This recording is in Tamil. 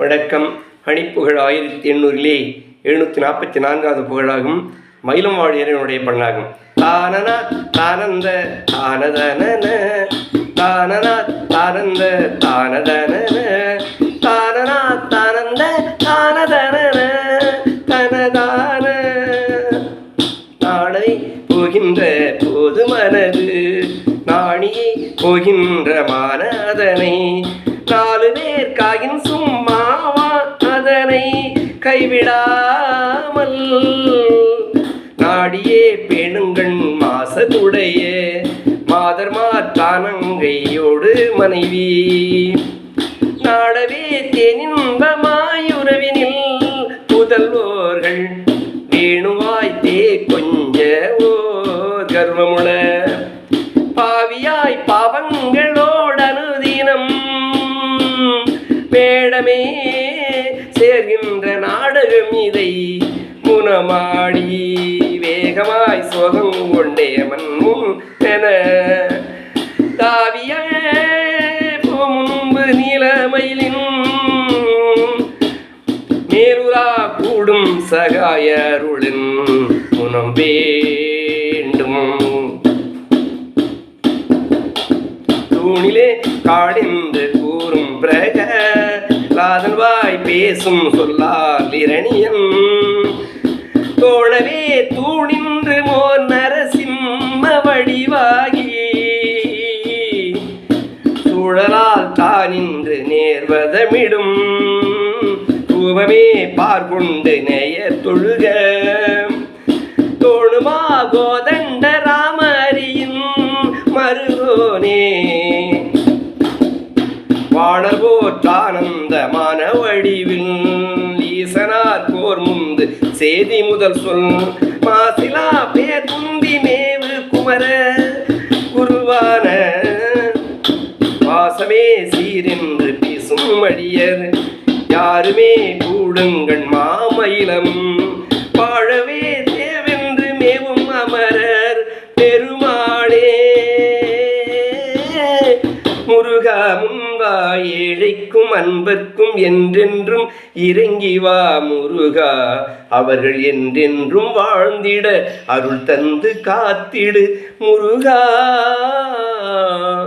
வணக்கம் ஹனிப்புகழ் ஆயிரத்தி எண்ணூறிலே எழுநூற்றி நாற்பத்தி நான்காவது புகழாகும். மயிலும் வாழியரனுடைய பண்ணாகும். தானனா தானந்த தானதன தானனா தானந்த தானதன தானனா தானந்த தானதன தனதான. நாளை போகின்ற போது மனது நாணியை போகின்ற மானதனை. நாலு பேர்க்காயின் சும்மாவா சும்மா விடாமல். நாடியே பேணுங்கண் மாசத்துடைய மாதர் மாத்தானங்கையோடு மனைவி. நாடவே தேனின்பமாயுறவினில் புதல்வோர்கள் வேணுவாய் தே கொஞ்ச ஓர் கர்வமுள. பாவியாய் பாவங்களோடு அனுதினம் வேடமே சேர்கின்ற நாடகம் இதை முனமாடி வேகமாய் சோகம் கொண்டே மண்முன் என தாவிய முன்பு நீலமயிலின் நேருரா கூடும் சகாயருளின் முனம் வேண்டும். தூணிலே காடிந்து கூறும் பிரக சொல்லாதன் வாய் பேசும் சொல்லால் இரணியன். தோழவே தூணின்று மோர் நரசிம்ம வடிவாகி. சூழலால் தானின்று நேர்வதமிடும். ரூபமே பார்கொண்டு நேய தொழுக. தோணுமா கோதண்ட ராமரியின் மருகோனே. வாழல் போற்றானந்தமான வடிவில் ஈசனார் போர் முந்து சேதி முதல் சொல் மாசிலா பேதுந்தி மேவு குமர குருவான வாசமே சீரென்று பேசும் அடியர். யாருமே கூடுங்கள் மாமயிலம். வாழவே தேவென்று மேவும் அமரர். பெரும் முருகா முன்வா ஏழைக்கும் அன்பர்க்கும் என்றென்றும் இறங்கி வா முருகா. அவர்கள் என்றென்றும் வாழ்ந்திட அருள் தந்து காத்திடு முருகா.